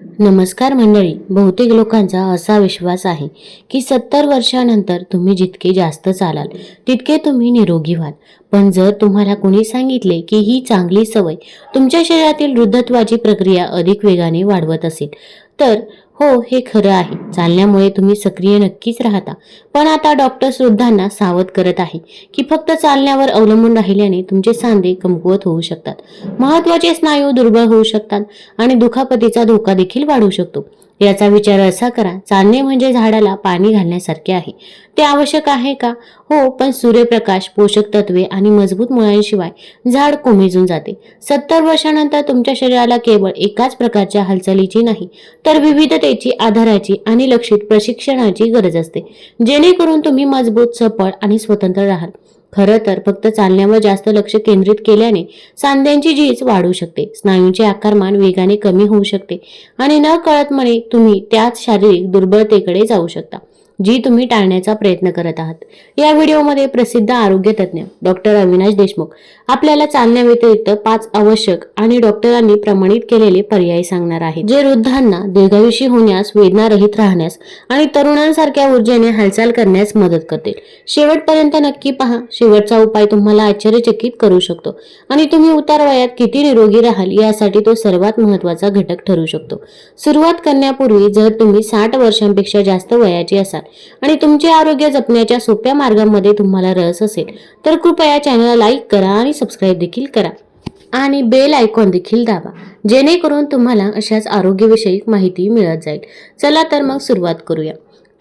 नमस्कार मंडळी बहुतेक लोकांचा असा विश्वास आहे की सत्तर वर्षानंतर तुम्ही जितके जास्त चालाल तितके तुम्ही निरोगी व्हाल. पण जर तुम्हाला कोणी सांगितले की ही चांगली सवय तुमच्या शरीरातील वृद्धत्वाची प्रक्रिया अधिक वेगाने वाढवत असेल तर हो हे खरं आहे. चालण्यामुळे तुम्ही सक्रिय नक्कीच राहता. पण आता डॉक्टर्स वृद्धांना सावध करत आहे की फक्त चालण्यावर अवलंबून राहिल्याने तुमचे सांधे कमकुवत होऊ शकतात. महत्त्वाचे स्नायू दुर्बळ होऊ शकतात आणि दुखापतीचा धोका देखील वाढू शकतो. याचा विचार असा करा चालणे म्हणजे झाडाला पाणी घालण्यासारखे आहे. ते आवश्यक आहे का? हो पण सूर्यप्रकाश पोषक तत्वे आणि मजबूत मुळांशिवाय झाड कोमेजून जाते. सत्तर वर्षानंतर तुमच्या शरीराला केवळ एकाच प्रकारच्या हालचालीची नाही तर विविधतेची आधाराची आणि लक्षित प्रशिक्षणाची गरज असते. जेणेकरून तुम्ही मजबूत सफळ आणि स्वतंत्र राहाल. खरं तर फक्त चालण्यावर जास्त लक्ष केंद्रित केल्याने सांध्यांची झीज वाढू शकते. स्नायूंचे आकारमान वेगाने कमी होऊ शकते. आणि न कळतपणे तुम्ही त्याच शारीरिक दुर्बलतेकडे जाऊ शकता. जी तुम्ही टाळण्याचा प्रयत्न करत आहात. या व्हिडिओमध्ये प्रसिद्ध आरोग्य तज्ज्ञ डॉक्टर अविनाश देशमुख आपल्याला चालण्याव्यतिरिक्त पाच आवश्यक आणि डॉक्टरांनी प्रमाणित केलेले पर्याय सांगणार आहेत. जे वृद्धांना दीर्घायुषी होण्यास वेदनारहित राहण्यास आणि तरुणांसारख्या ऊर्जेने हालचाल करण्यास मदत करतील शेवटपर्यंत नक्की पहा शेवटचा उपाय तुम्हाला आश्चर्यचकित करू शकतो आणि तुम्ही उतार वयात किती निरोगी राहाल यासाठी तो सर्वात महत्त्वाचा घटक ठरू शकतो. सुरुवात करण्यापूर्वी जर तुम्ही साठ वर्षांपेक्षा जास्त वयाची असाल आणि तुमचे आरोग्य जपण्याच्या सोप्या मार्गांमध्ये तुम्हाला रस असेल तर कृपया चॅनलला लाईक करा आणि सबस्क्राईब देखील करा. आणि बेल आयकॉन देखील दाबा जेणेकरून तुम्हाला अशाच आरोग्यविषयी माहिती मिळत जाईल. चला तर मग सुरुवात करूया.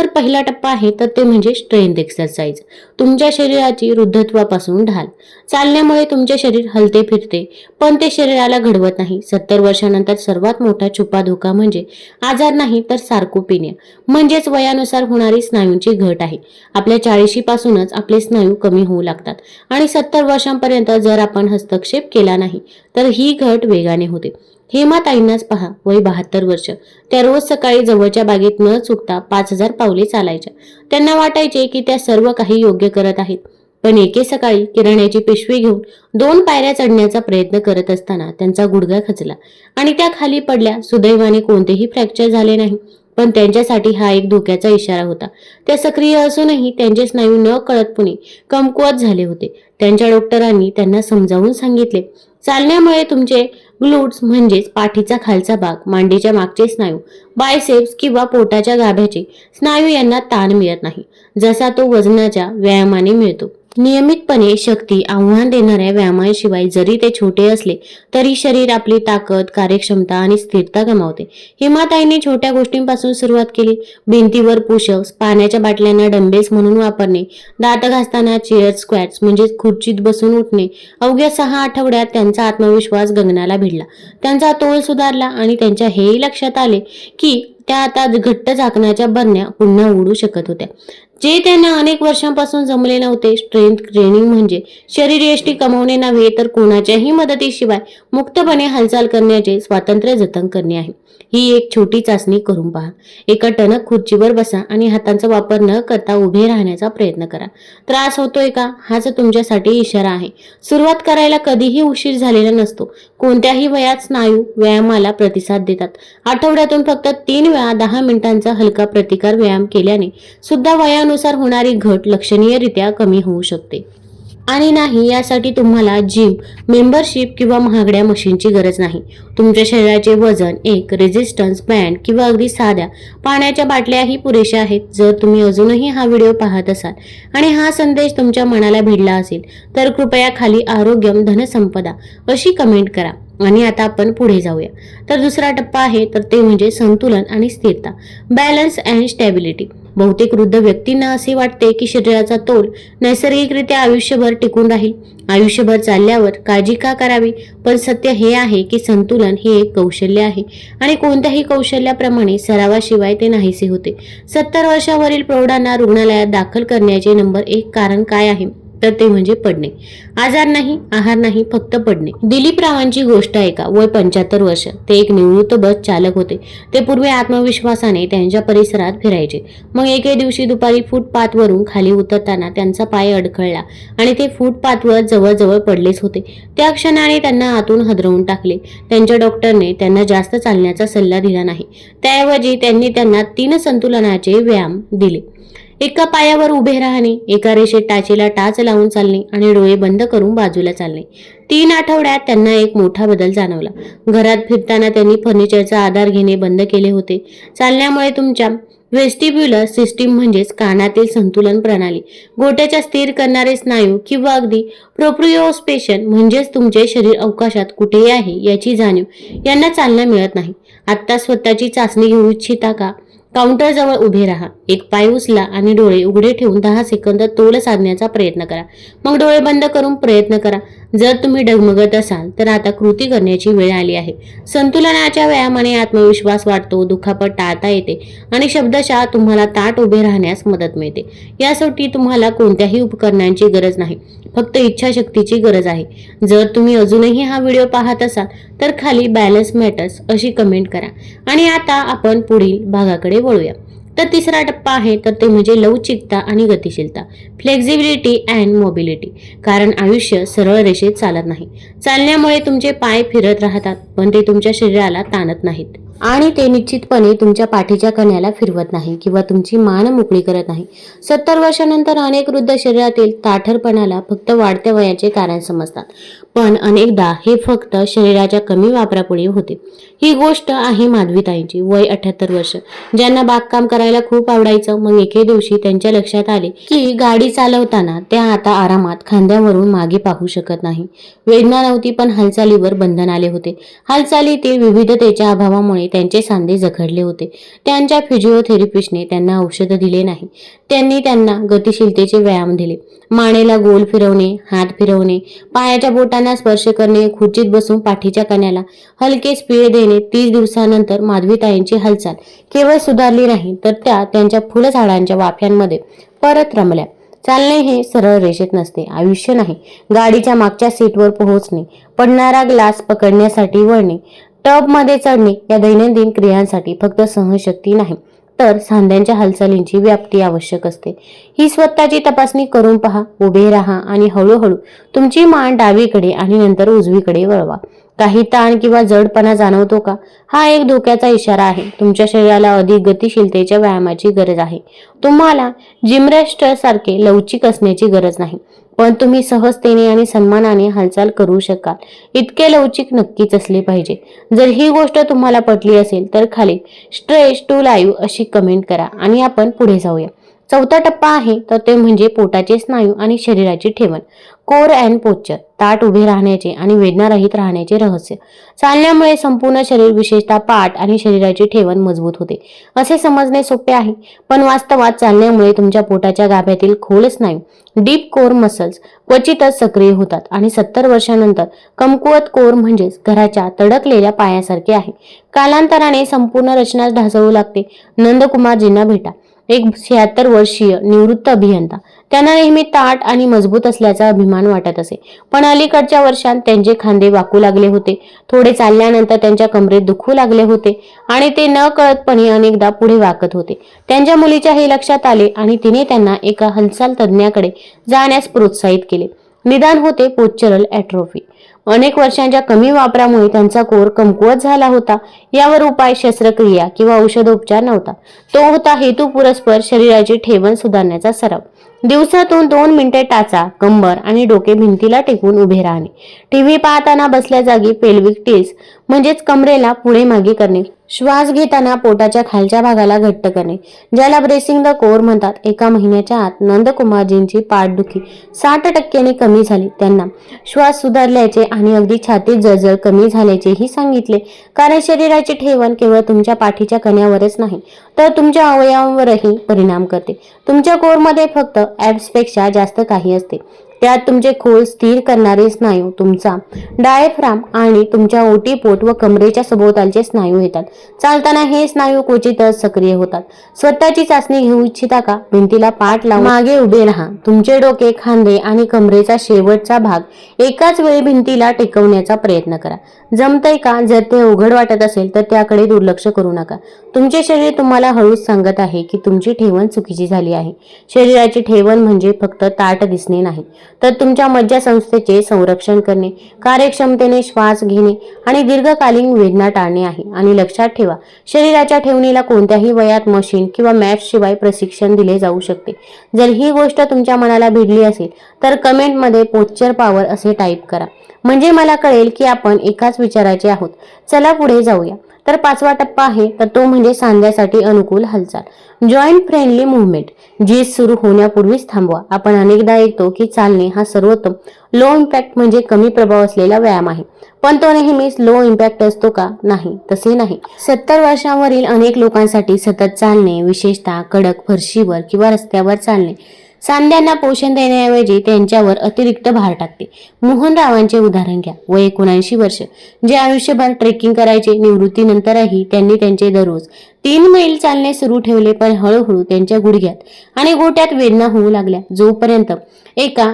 तर पहिला टप्पा आहे तर ते म्हणजे स्ट्रेंथ एक्सरसाइज तुमच्या शरीराची वृद्धत्वापासून ढाल. चालण्यामुळे तुमचे शरीर हलते फिरते पण ते शरीराला घडवत नाही. सत्तर वर्षानंतर सर्वात मोठा छुपा धोका म्हणजे आजार नाही तर सार्कोपेनिया. म्हणजेच वयानुसार होणारी स्नायूंची घट आहे. आपल्या चाळीशी पासूनच आपले स्नायू कमी होऊ लागतात. आणि सत्तर वर्षांपर्यंत जर आपण हस्तक्षेप केला नाही तर ही घट वेगाने होते. हेमाताईंनाच पहा वय बहात्तर वर्ष. त्या रोज सकाळी जवळच्या बागेत न चुकता पाच हजार पावले चालायच्या. त्यांना वाटायचे की त्या सर्व काही योग्य करत आहेत. पण एके सकाळी किराण्याची पिशवी घेऊन दोन पायऱ्या चढण्याचा प्रयत्न करत असताना त्यांचा गुडघा खचला आणि त्या खाली पडल्या सुदैवाने कोणतेही फ्रॅक्चर झाले नाही. पण त्यांच्यासाठी हा एक धोक्याचा इशारा होता. त्या सक्रिय असूनही त्यांचे स्नायू न कळतपणे कमकुवत झाले होते. त्यांच्या डॉक्टरांनी त्यांना समजावून सांगितले चालण्यामुळे तुमचे ग्लूट्स म्हणजेच पाठीचा खालचा भाग मांडीच्या मागचे स्नायू बायसेप्स किंवा पोटाच्या गाभ्याचे स्नायू यांना ताण मिळत नाही. जसा तो वजनाच्या व्यायामाने मिळतो. नियमितपणे शक्ती आव्हान देणाऱ्या व्यायामांशिवाय जरी ते छोटे असले तरी शरीर आपली ताकद कार्यक्षमता आणि स्थिरता गमावते. हिमाताईने छोट्या गोष्टींपासून सुरुवात केली. भिंतीवर पुशअप्स पाण्याच्या बाटल्यांना डंबेल्स म्हणून वापरणे दात घासताना चेअर स्क्वॅट्स म्हणजेच खुर्चीत बसून उठणे. अवघ्या सहा आठवड्यात त्यांचा आत्मविश्वास गगनाला भिडला. त्यांचा तोल सुधारला आणि त्यांच्या हेही लक्षात आले की त्या आता घट्ट झाकण्याच्या बरण्या पुन्हा उडू शकत होत्या. जे त्यांना अनेक वर्षांपासून जमले नव्हते स्ट्रेंथ ट्रेनिंग म्हणजे शरीर यष्टी कमवणे नव्हे तर कोणाच्याही मदतीशिवाय मुक्तपणे हालचाल करण्याचे स्वातंत्र्य जतन करणे आहे. ही एक छोटी चाचणी करून पहा. एका टणक खुर्चीवर बसा आणि हातांचा वापर न करता उभे राहण्याचा प्रयत्न करा. त्रास होतोय का? हाच तुमच्यासाठी इशारा आहे. सुरुवात करायला कधीही उशीर झालेला नसतो. कोणत्याही वयात स्नायू व्यायामाला प्रतिसाद देतात. आठवड्यातून फक्त तीन वेळा दहा मिनिटांचा हलका प्रतिकार व्यायाम केल्याने सुद्धा वयानुसार होणारी घट लक्षणीयरित्या कमी होऊ शकते. आणि नाही यासाठी तुम्हाला जिम मेंबरशिप किंवा महागड्या मशीनची गरज नाही. तुमच्या शरीराचे वजन एक रेझिस्टन्स बँड किंवा अगदी साध्या पाण्याच्या बाटल्याही पुरेशा आहेत. जर तुम्ही अजूनही हा व्हिडिओ पाहत असाल आणि हा संदेश तुमच्या मनाला भिडला असेल तर कृपया खाली आरोग्यम धनसंपदा अशी कमेंट करा. आणि आता आपण पुढे जाऊया. तर दुसरा टप्पा आहे तर ते म्हणजे संतुलन आणि स्थिरता. बॅलन्स अँड स्टॅबिलिटी बहुतेक वृद्ध व्यक्तींना असे वाटते की शरीराचा तोल नैसर्गिकरित्या आयुष्यभर टिकून राहील. आयुष्यभर चालल्यावर काळजी का करावी? पण सत्य हे आहे की संतुलन हे एक कौशल्य आहे आणि कोणत्याही कौशल्याप्रमाणे सरावाशिवाय ते नाहीसे होते. सत्तर वर्षावरील प्रौढांना रुग्णालयात दाखल करण्याचे नंबर एक कारण काय आहे? तर ते म्हणजे पडणे. आजार नाही आहार नाही फक्त पडणे. दिलीप रावांची गोष्ट ऐका वय पंच्याहत्तर वर्ष. ते एक निवृत्त बस चालक होते. ते पूर्वी आत्मविश्वासाने त्यांच्या परिसरात फिरायचे. मग एके दिवशी दुपारी फुटपाथवरून खाली उतरताना त्यांचा पाय अडखळला आणि ते फुटपाथवर जवळजवळ पडलेच होते. त्या क्षणाने त्यांना आतून हदरवून टाकले. त्यांच्या डॉक्टरने त्यांना जास्त चालण्याचा सल्ला दिला नाही. त्याऐवजी त्यांनी त्यांना तीन संतुलनाचे व्यायाम दिले. एका पायावर उभे राहणे एका रेषेत टाचेला टाच लावून चालणे आणि डोळे बंद करून बाजूला चालणे. तीन आठवड्यात त्यांना एक मोठा बदल जाणवला. घरात फिरताना त्यांनी फर्निचरचा आधार घेणे बंद केले होते. चालण्यामुळे तुमच्या वेस्टिब्युलर सिस्टीम म्हणजेच कानातील संतुलन प्रणाली गोट्याच्या स्थिर करणारे स्नायू किंवा अगदी प्रोप्रिओस्पेशन म्हणजेच तुमचे शरीर अवकाशात कुठेही आहे याची जाणीव यांना चालना मिळत नाही. आत्ता स्वतःची चाचणी घेऊ इच्छिता का? काउंटरजवळ उभे राहा. एक पाय उचला आणि डोळे उघडे ठेवून दहा सेकंद तोल साधण्याचा प्रयत्न करा. मग डोळे बंद करून प्रयत्न करा. जर तुम्ही डगमगत असाल तर आता कृती करण्याची वेळ आली आहे. संतुलनाच्या व्यायामाने आत्मविश्वास वाढतो दुखापत टाळता येते आणि शब्दशः तुम्हाला ताट उभे राहण्यास मदत मिळते. यासाठी तुम्हाला कोणत्याही उपकरणांची गरज नाही फक्त इच्छाशक्तीची गरज आहे. जर तुम्ही अजूनही हा व्हिडिओ पाहत असाल तर खाली बॅलन्स मॅटर्स अशी कमेंट करा. आणि आता आपण पुढील भागाकडे वळूया. तर तिसरा टप्पा आहे तर ते म्हणजे लवचिकता आणि गतिशीलता फ्लेक्झिबिलिटी अँड मोबिलिटी. कारण आयुष्य सरळ रेषेत चालत नाही. चालण्यामुळे तुमचे पाय फिरत राहतात पण ते तुमच्या शरीराला ताणत नाहीत. आणि ते निश्चितपणे तुमच्या पाठीच्या कण्याला फिरवत नाही किंवा तुमची मान मोकळी करत नाही. सत्तर वर्षानंतर अनेक वृद्ध शरीरातील ताठरपणाला फक्त वाढत्या वयाचे कारण समजतात. पण अनेकदा हे फक्त शरीराच्या कमी वापरापुढे होते. ही गोष्ट आहे माधवीताईंची वय अठ्याहत्तर वर्ष. ज्यांना बागकाम करायला खूप आवडायचं मग एके दिवशी त्यांच्या लक्षात आले की गाडी चालवताना त्या आता आरामात खांद्यावरून मागे पाहू शकत नाही. वेदना नव्हती पण हालचालीवर बंधन आले होते. हालचाली ते विविधतेच्या अभावामुळे त्यांचे सांधे जखडले होते. त्यांच्या फिजिओथेरपिस्टने त्यांना औषधं दिले नाही. त्यांनी त्यांना गतिशीलतेचे व्यायाम दिले. मानेला गोल फिरवणे हात फिरवणे पायाच्या बोटांना स्पर्श करणे खुर्चीत बसून पाठीच्या कण्याला हलके स्पीड देणे तीस दिवसानंतर माधवीताईंची हालचाल. केवळ सुधारली नाही तर त्या त्यांच्या फुलझाडांच्या वाफ्यांमध्ये परत रमल्या. चालणे हे सरळ रेषेत नसते आयुष्य नाही. गाडीच्या मागच्या सीटवर पोहोचणे पडणारा ग्लास पकडण्यासाठी वळणे टबमध्ये चढणे या दैनंदिन क्रियांसाठी फक्त सहनशक्ती नाही तर सांध्यांच्या हालचालींची व्याप्ती आवश्यक असते. ही स्वतःची तपासणी करून पहा उभे राहा आणि हळूहळू तुमची मान डावीकडे आणि नंतर उजवीकडे वळवा. काही ताण किंवा जडपणा जाणवतो का? हा एक धोक्याचा इशारा आहे. तुमच्या शरीराला अधिक गतिशीलतेच्या व्यायामाची गरज आहे. तुम्हाला जिमरेस्टर सारखे लवचिक असण्याची गरज नाही. पण तुम्ही सहजतेने आणि सन्मानाने हालचाल करू शकाल. इतके लवचिक नक्कीच असले पाहिजे. जर ही गोष्ट तुम्हाला पटली असेल तर खाली स्ट्रेस टू लाईव्ह अशी कमेंट करा आणि आपण पुढे जाऊया. चौथा टप्पा आहे तर ते म्हणजे पोटाचे स्नायू आणि शरीराची ठेवण. कोर अँड पोच्चर ताट उभे राहण्याचे आणि वेदनारहित राहण्याचे रहस्य. चालण्यामुळे संपूर्ण शरीर विशेषतः पाठ आणि शरीराची ठेवण मजबूत होते. असे समजणे सोपे आहे पण वास्तवात चालण्यामुळे तुमच्या पोटाच्या गाभ्यातील खोल स्नायू डीप कोर मसल्स क्वचितच सक्रिय होतात आणि सत्तर वर्षानंतर कमकुवत कोर म्हणजेच घराच्या तडकलेल्या पायासारखे आहे. कालांतराने संपूर्ण रचना ढासळू लागते. नंदकुमारजींना भेटा. एक शहात्तर वर्षीय निवृत्त अभियंता. त्यांना नेहमी ताट आणि मजबूत असल्याचा अभिमान वाटत असे. पण अलीकडच्या वर्षांत त्यांचे खांदे वाकू लागले होते. थोडे चालल्यानंतर त्यांच्या कमरेत दुखू लागले होते आणि ते न कळतपणे अनेकदा पुढे वाकत होते. त्यांच्या मुलीच्या हे लक्षात आले आणि तिने त्यांना एका हालचाल तज्ज्ञाकडे जाण्यास प्रोत्साहित केले. निदान होते पोच्चरल ॲट्रोफी अनेक वर्षांच्या कमी वापरामुळे त्यांचा कोर कमकुवत झाला होता. यावर उपाय शस्त्रक्रिया किंवा औषधोपचार नव्हता. तो होता हेतुपुरस्पर शरीराची ठेवण सुधारण्याचा सराव. दिवसातून दोन मिनिटे टाचा कंबर आणि डोके भिंतीला टेकून उभे राहणे. टीव्ही पाहताना बसल्या जागी पेल्विक टिल्स म्हणजेच कमरेला पुढे मागे करणे. श्वास घेताना पोटाच्या खालच्या भागाला घट्ट करणे ज्याला ब्रेसिंग द कोर म्हणतात. एका महिन्याच्या आत नंदकुमारजींची पाठदुखी साठ टक्क्यांनी कमी झाली. त्यांना श्वास सुधारल्या सुधारल्याचे आणि अगदी छातीत जळजळ कमी झाल्याचेही सांगितले. कारण शरीराची ठेवण केवळ तुमच्या पाठीच्या कण्यावरच नाही तर तुमच्या अवयवांवरही परिणाम करते. तुमच्या कोरमध्ये फक्त ॲप्सपेक्षा जास्त काही असते. त्यात तुमचे खोल स्थिर करणारे स्नायू हो तुमचा. डायफ्राम आणि तुमच्या ओटीपोट व कमरेच्या सभोवतालचे स्नायू येतात. चालताना हे स्नायू क्वचितच सक्रिय होतात. स्वतःची चाचणी घेऊ इच्छिता का? भिंतीला पाठ लावून मागे उभे राहा. तुमचे डोके खांदे आणि कमरेचा शेवटचा भाग एकाच वेळी भिंतीला टेकवण्याचा प्रयत्न करा. जमतंय का? जर ते उघड वाटत असेल तर त्याकडे दुर्लक्ष करू नका. तुमचे शरीर तुम्हाला हळूच सांगत आहे की तुमची ठेवण चुकीची झाली आहे. शरीराची ठेवण म्हणजे फक्त ताट दिसणे नाही. तर तुमच्या मज्जासंस्थेचे संरक्षण करणे कार्यक्षमतेने श्वास घेणे आणि दीर्घकालीन वेदना टाळणे आहे. आणि लक्षात ठेवा शरीराच्या ठेवणीला कोणत्याही वयात मशीन किंवा मॅट शिवाय प्रशिक्षण दिले जाऊ शकते. जर ही गोष्ट तुमच्या मनाला भिडली असेल तर कमेंटमध्ये पोच्चर पॉवर असे टाईप करा. म्हणजे मला कळेल की आपण एकाच विचाराचे आहोत. चला पुढे जाऊया. तर पाचवा टप्पा आहे तर तो म्हणजे सांध्यासाठी अनुकूल हालचाल. जॉईंट फ्रेंडली मुवमेंट जी सुरू होण्यापूर्वीच थांबवा. आपण अनेकदा ऐकतो की चालणे हा सर्वोत्तम लो इम्पॅक्ट म्हणजे कमी प्रभाव असलेला व्यायाम आहे. पण तो नेहमीच लो इम्पॅक्ट असतो का? नाही तसे नाही. सत्तर वर्षांवरील अनेक लोकांसाठी सतत चालणे विशेषतः कडक फरशीवर किंवा रस्त्यावर चालणे सांध्यांना पोषण देण्याऐवजी त्यांच्यावर अतिरिक्त भार टाकते. मोहनरावांचे उदाहरण घ्या. वय एकोणऐंशी वर्ष. जे आयुष्यभर ट्रेकिंग करायचे निवृत्तीनंतरही त्यांनी त्यांचे दररोज तीन मैल चालणे सुरू ठेवले पण हळूहळू त्यांच्या गुडघ्यात आणि गोट्यात वेदना होऊ लागल्या. जोपर्यंत एका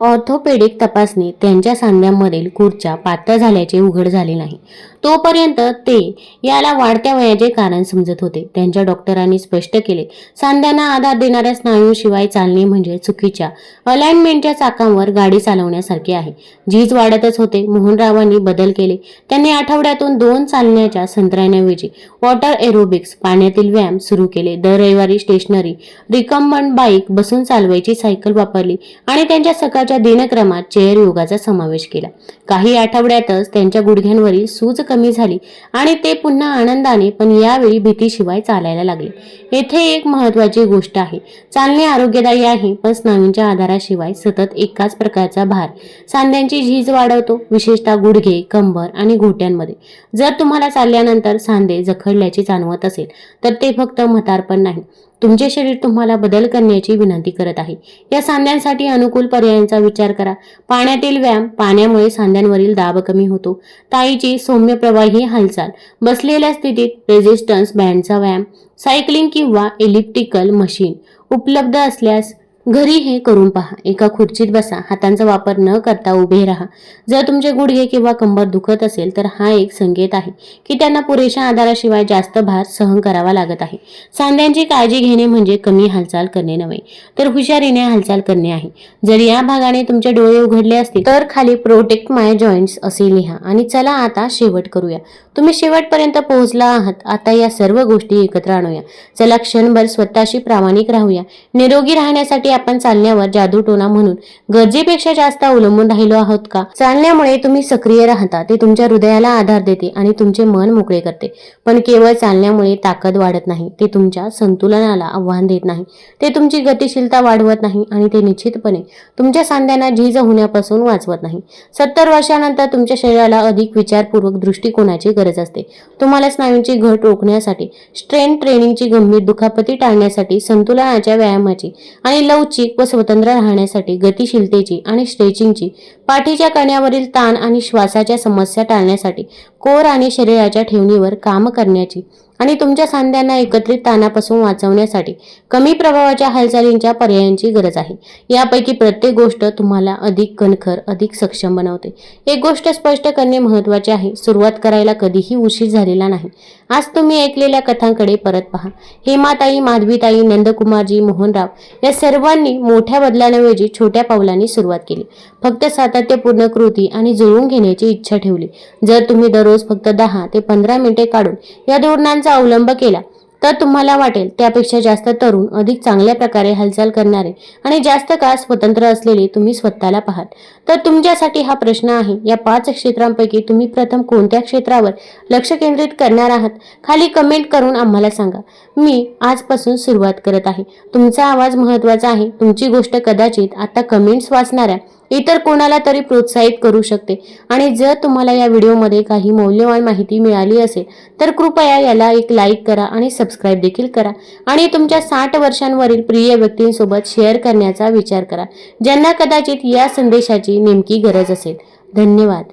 ऑर्थोपेडिक तपासणी त्यांच्या सांध्यांमधील खुर्च्या पातळ झाल्याचे उघड झाले नाही. तोपर्यंत ते याला वाढत्या वयाचे कारण समजत होते. त्यांच्या डॉक्टरांनी स्पष्ट केले सांध्यांना आधार देणाऱ्या स्नायूशिवाय चालणे म्हणजे चुकीच्या अलाइनमेंटच्या चाकांवर गाडी चालवण्यासारखे आहे. झीज वाढतच होते मोहनरावांनी बदल केले. त्यांनी आठवड्यातून दोन चालण्याच्या संत्र्याऐवजी वॉटर एरोबिक्स पाण्यातील व्यायाम सुरू केले. दर रविवारी स्टेशनरी रिकम्बंड बाईक बसून चालवायची सायकल वापरली आणि त्यांच्या सकाळ सकाळच्या दिनक्रमात चेअर योगाचा समावेश केला. काही आठवड्यातच त्यांच्या गुडघ्यांवरील सूज कमी झाली आणि ते पुन्हा आनंदाने पण यावेळी भीतीशिवाय चालायला लागले. येथे एक महत्वाची गोष्ट आहे. चालणे आरोग्यदायी आहे पण स्नायूंच्या आधाराशिवाय सतत एकाच प्रकारचा भार. सांध्यांची झीज वाढवतो विशेषतः गुडघे कंबर आणि घोट्यांमध्ये. जर तुम्हाला चालल्यानंतर सांधे जखडल्याचे जाणवत असेल तर ते फक्त म्हातारपण नाही. तुमचे शरीर तुम्हाला बदल करण्याची विनंती करत आहे. या सांध्यांसाठी अनुकूल पर्यायांचा विचार करा. पाण्यातील व्यायाम पाण्यामुळे सांध्यांवरील दाब कमी होतो. ताईची सौम्य प्रवाही हालचाल. बसलेल्या स्थितीत रेझिस्टन्स बँडचा व्यायाम सायकलिंग किंवा इलिप्टिकल मशीन उपलब्ध असल्यास घरी हे करून पहा. एका खुर्चीत बसा. हातांचा वापर न करता उभे राहा. जर तुमचे गुडघे किंवा कंबर दुखत असेल तर हा एक संकेत आहे की त्यांना पुरेशा आधाराशिवाय जास्त भार सहन करावा लागत आहे. सांध्यांची काळजी घेणे म्हणजे कमी हालचाल करणे नव्हे तर हुशारीने हालचाल करणे आहे. जर या भागाने तुमचे डोळे उघडले असतील तर खाली प्रोटेक्ट माय जॉईंट्स असे लिहा आणि चला आता शेवट करूया. तुम्ही शेवटपर्यंत पोहोचला आहात. आता या सर्व गोष्टी एकत्र आणूया. चला क्षणभर स्वतःशी प्रामाणिक राहूया. निरोगी राहण्यासाठी आपण चालण्यावर जादूटोना म्हणून गरजेपेक्षा जास्त अवलंबून राहिलो आहोत का? चालण्यामुळे तुम्ही सक्रिय राहता ते तुमच्या हृदयाला आधार देते आणि तुमचे मन मोकळे करते. पण केवळ चालण्यामुळे ताकद वाढत नाही ते तुमच्या संतुलनाला आव्हान देत नाही. ते तुमची गतिशीलता वाढवत नाही आणि ते निश्चितपणे तुमच्या सांध्यांना झीज होण्यापासून वाचवत नाही. सत्तर वर्षानंतर तुमच्या शरीराला अधिक विचारपूर्वक दृष्टिकोनाची गरज असते. तुम्हाला स्नायूंची घट रोखण्यासाठी स्ट्रेन ट्रेनिंगची गंभीर दुखापती टाळण्यासाठी संतुलनाच्या व्यायामाची आणि लवचिक व स्वतंत्र राहण्यासाठी गतिशीलतेची आणि स्ट्रेचिंगची पाठीच्या कण्यावरील ताण आणि श्वासाच्या समस्या टाळण्यासाठी कोर आणि शरीराच्या ठेवणीवर काम करण्याची आणि तुमच्या सांध्यांना एकत्रित ताणापासून वाचवण्यासाठी कमी प्रभावाच्या हालचालींच्या पर्यायांची गरज आहे. यापैकी प्रत्येक गोष्ट तुम्हाला अधिक कणखर अधिक सक्षम बनवते. एक गोष्ट स्पष्ट करणे महत्त्वाचे आहे. सुरुवात करायला कधीही उशीर झालेला नाही. आज तुम्ही ऐकलेल्या कथांकडे परत पहा. हेमाताई माधवीताई नंदकुमारजी मोहनराव या सर्वांनी मोठ्या बदलांऐवजी छोट्या पावलांनी सुरुवात केली. फक्त सातत्यपूर्ण कृती आणि जुळवून घेण्याची इच्छा ठेवली. जर तुम्ही दररोज फक्त दहा ते पंधरा मिनिटे काढून या धोरणांचा अवलंब केला तर तुम्हाला वाटेल त्यापेक्षा जास्त तरुण अधिक चांगल्या प्रकारे हालचाल करणारे आणि जास्त काळ स्वतंत्र असलेले तुम्ही स्वतःला पाहाल. तर तुमच्यासाठी हा प्रश्न आहे या पाच क्षेत्रांपैकी तुम्ही प्रथम कोणत्या क्षेत्रावर लक्ष केंद्रित करणार आहात? खाली कमेंट करून आम्हाला सांगा. मी आजपासून सुरुवात करत आहे. तुमचा आवाज महत्त्वाचा आहे. तुमची गोष्ट कदाचित आता कमेंट्स वाचणाऱ्या इतर कोणाला तरी प्रोत्साहित करू शकते. आणि जर तुम्हाला या व्हिडिओमध्ये काही मौल्यवान माहिती मिळाली असेल तर कृपया याला एक लाईक करा आणि सबस्क्राईब देखील करा. आणि तुमच्या साठ वर्षांवरील प्रिय व्यक्तींसोबत शेअर करण्याचा विचार करा ज्यांना कदाचित या संदेशाची नेमकी गरज असेल. धन्यवाद.